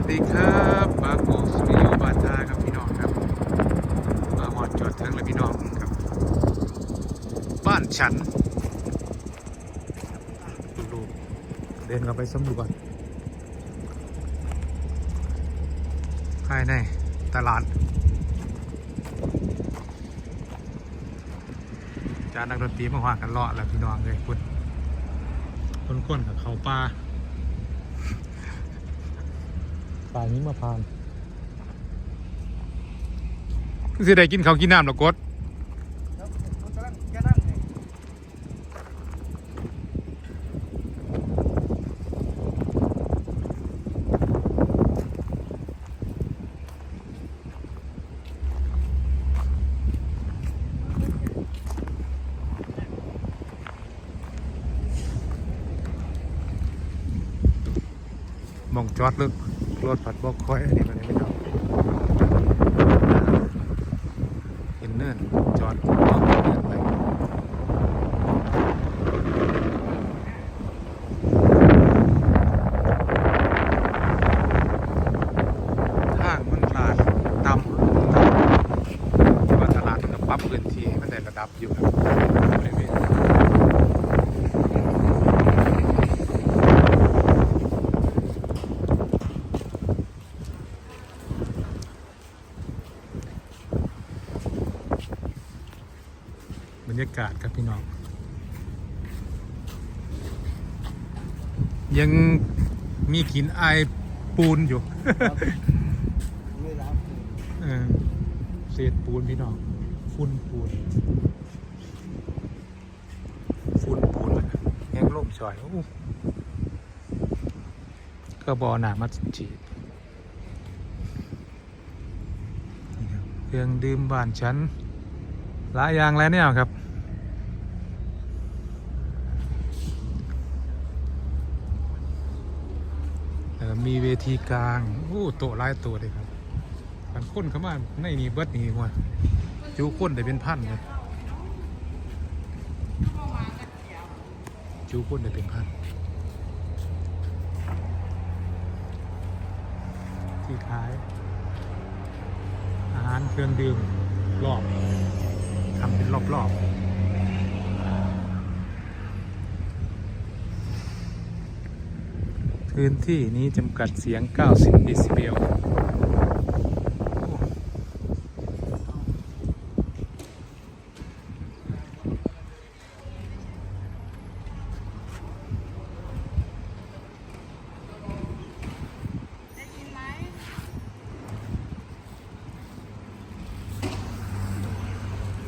วัสดีครับบาโกสตูดิโอบาทาครับพี่น้องครับมาหอดจอดถึงเลยพี่น้องครับ บ้านฉันดูๆเดินเข้าไปสำรวจภายในตลาด จานนักดนตรีมาหวากันเลาะแล้วพี่น้องเลยคุณคนคนกับเขาป่า ป่านี้มาพานสิได้กินเขาวกินน้ำหรอกดหมองจอดลึก รถผัดบอกคอยอันนี้มาเลยไม่ต้องเห็นเนินจอดมองเนินไปทางมันลาดต่ำต่ำแต่ว่าตลาดมันก็ปรับพื้นที่ให้มันได้ระดับอยู่ครับบ ริเวณบรรยากาศครับพี่น้อง ยังมีกลินอายปูนอยู่เออเศษปูนพี่น้อง ฝุ่นปูน ฝุ่นปูนเลยแห้งล่มชอยโอ้ก็บอหนามาจีบเครื่องดื่มบ้านฉันหลายอย่างแล้วเนี่ยครับ เอ่อ มีเวทีกลางโอ้โตหลายตัวเลยครับกันคนเข้ามาในนี่เบิดนี่ว่าจูคนได้เป็นพันเลยจูคนได้เป็นพันที่ขาย อาหารเครื่องดื่มรอบทำเป็นรอบๆ พื้นที่นี้จำกัดเสียง 90ดิซิเบล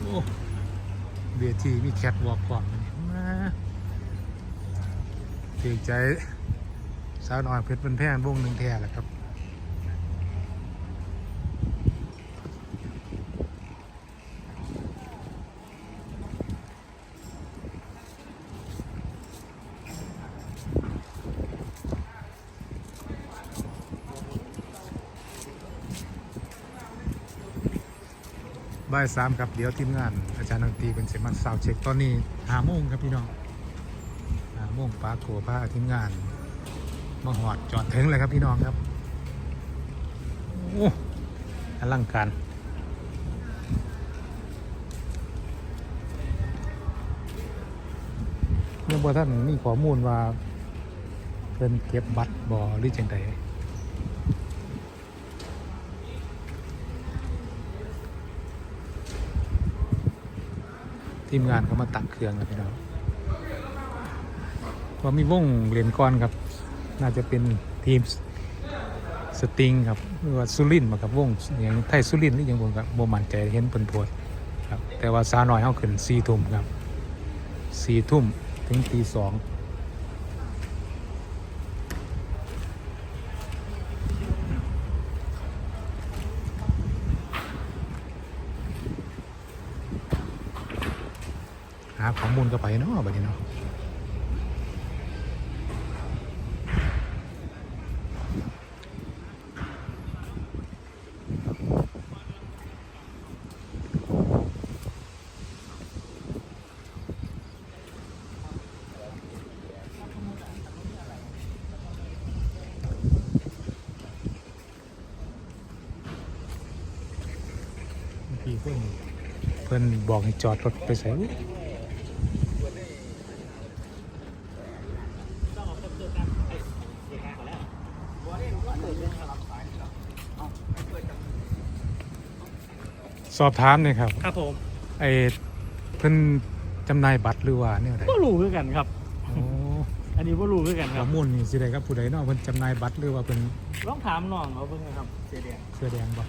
โอ้เวทีมีแคทวอล์กก่อนมาเพียใจาวน้อยเพชรเป็นแพงวงหนึ่งแท่แหละครับบ่ายสามครับเดี๋ยวทีมงานอาจารย์ดนตรีเป็นเสมาสาวเช็คตอนนี้หาโมงครับพี่น้องหาโมงปาโกพาทีมงาน มาหอดจอดถึงเลยครับพี่น้องครับโอ้อลังการเมื่อบ่ท่านมีข้อมูลว่าเพิ่นเก็บบัตรบ่หรือจังใดทีมงานเขามาตักเครื่องครับพี่น้องว่ามีวงเหรียญก้อนครับ น่าจะเป็นทีมสติงครับหรือว่าสุรินมากับวงอย่างไทยสุรินหรืออย่างบนกับโมมันใจเห็นเปินโพดครับแต่ว่าซาหน่อยเขาขึ้นสี่ทุ่มครับสี่ทุ่มถึงตีสองหาข้อมูลก็ไปเนาะบัดนี้เนาะ เพิ่นบอกให้จอดรถไปใส่อุ๊ยสอบถามหน่อยครับครับผมไอ้เพิ่นจำหน่ายบัตรหรือว่าเนี่ยไดก็รู้คือกันครับโอ้อันนี้ก็รู้คือกันคข้รัอบมูลนี่สิได้ครับผู้ใดเนาะเพิ่นจำหน่ายบัตรหรือว่าเพิ่นลองถามน้องเขาเพิ่งนะครับเสียแดงเสื้อแดงบ่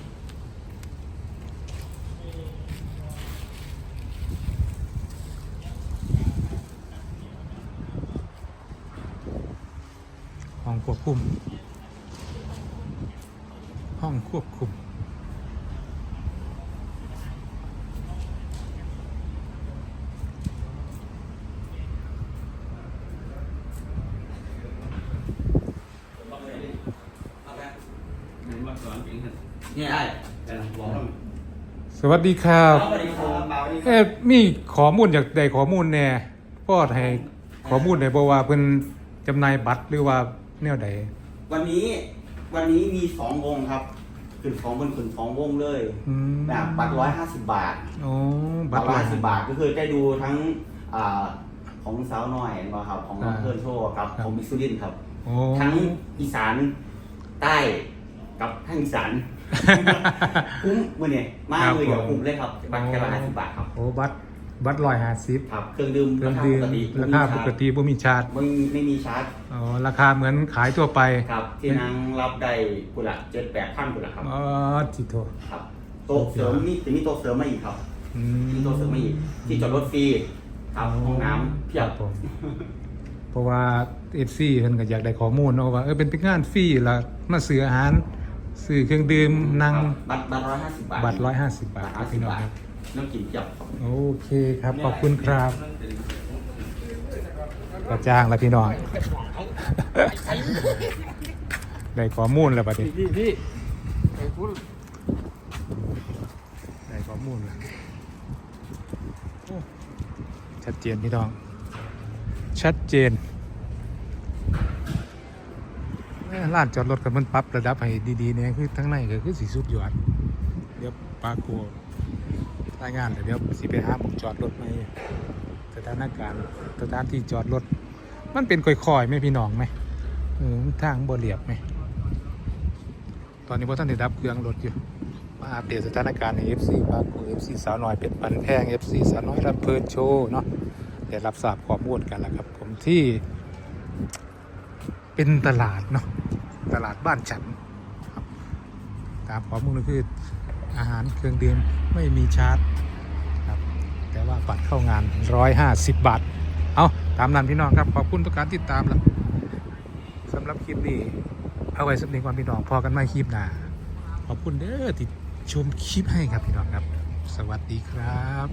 ควบคุม ห้องควบคุม นี่ไอ้แต่ละบอกว่าสวัสดีครับสวัสดีครับเบาดีคเอ๊ะรับมีข้อมูลอยากได้ข้อมูลแหน่พ่อให้ข้อมูลได้บ่ว่าเพิ่นจำหน่ายบัตรหรือว่า แนวใดวันนี้วันนี้มีสองวงครับขึ้นของบนขึ้นของวงเลยอืมแบบบัตรร้อยห้าสิบบาทอ๋อบับัตตรรร้อยละห้าสิบบาทก็คือได้ดูทั้งอ่าของสาวหน่อยนะครับของน้องอ่าเพื่อนโชว์ครับครับของมิสซูรินทร์ครับ โอ้ ทั้งอีสานใต้กับทั้งอีสาน คุ้มมือเนี่ยมากเลยเดี๋ยวคุ้มเลยครับบัตรแค่ร้อยห้าสิบบาทครับ โอ้บัตร บัตรร้อยห้าสิบครับเครื่องดื่มเครื่องราคาดื่ปมกติราคาปกติบ่มีชาร์จไม่มีไม่มีชาร์จอ๋อราคาเหมือนขายทั่วไปครับที่นางรับได้กุละเจ็ดแปดพันกุละครับอ๋อจิโทครับโต๊ะเสริมนี่จะมีโต๊ะเสริมมาอีกครับอืมีโต๊ะเสริมมาอีกที่จอดรถฟรีครับห้องน้ำเพียครับบผมเพราะว่า FC เพิ่นก็อยากได้ข้อมูลเนาะว่าเออเป็นเป็นงานฟรีล่ะมาซื้ออาหาร ซื้อเครื่องดื่มนั่งครับบัตรบัตรร้อยห้าสิบบาทบัตร150บาทห้าพี่สิบน้องบาทครับน้ำกินเพียบครับโอเคครับขอบคุณครับกระจ้างแล้วพี่น้องได้ข้อมูลแล้วบัดนี้พี่พี่ไอ้พูดได้ข้อมูลแล้วโอ้ชัดเจนพี่น้อง ชัดเจน เอ้อร้านจอดรถกับมันปรับระดับให้ดีๆเนี่ยคือทั้งในก็คือสีสุดยอดเดี๋ยวปากัวรายงานเดี๋ยวเดี๋ยวสิไปหาผมจอดรถในสถานการณ์สถานที่จอดรถ มันเป็นค่อยๆไหมพี่น้องไหมเออทางบ่เรียบไหมตอนนี้พ่ท่านได้ดับเครื่องรถอยู่มาอัปเดตสถานการณ์ใน FC ปากู FC สาวน้อยเป็ดปันแพง FC สาวน้อยรับเพลินโชว์เนาะได้รับทราบข้อมูลกันแล้วครับ ผมที่เป็นตลาดเนาะ ตลาดบ้านฉันครับตามข้อมูลก็คืออาหารเครื่องดื่มไม่มีชาร์จครับแต่ว่าบัตรเข้างาน 150 บาท เอาตามนั้นพี่น้องครับ ขอบคุณทุกการติดตามแล้วสำหรับคลิปนี้ เอาไว้สำเนียงความพี่น้องพอกันไม่คลิปหน้าขอบคุณเด้อที่ชมคลิปให้ครับพี่น้องครับ สวัสดีครับ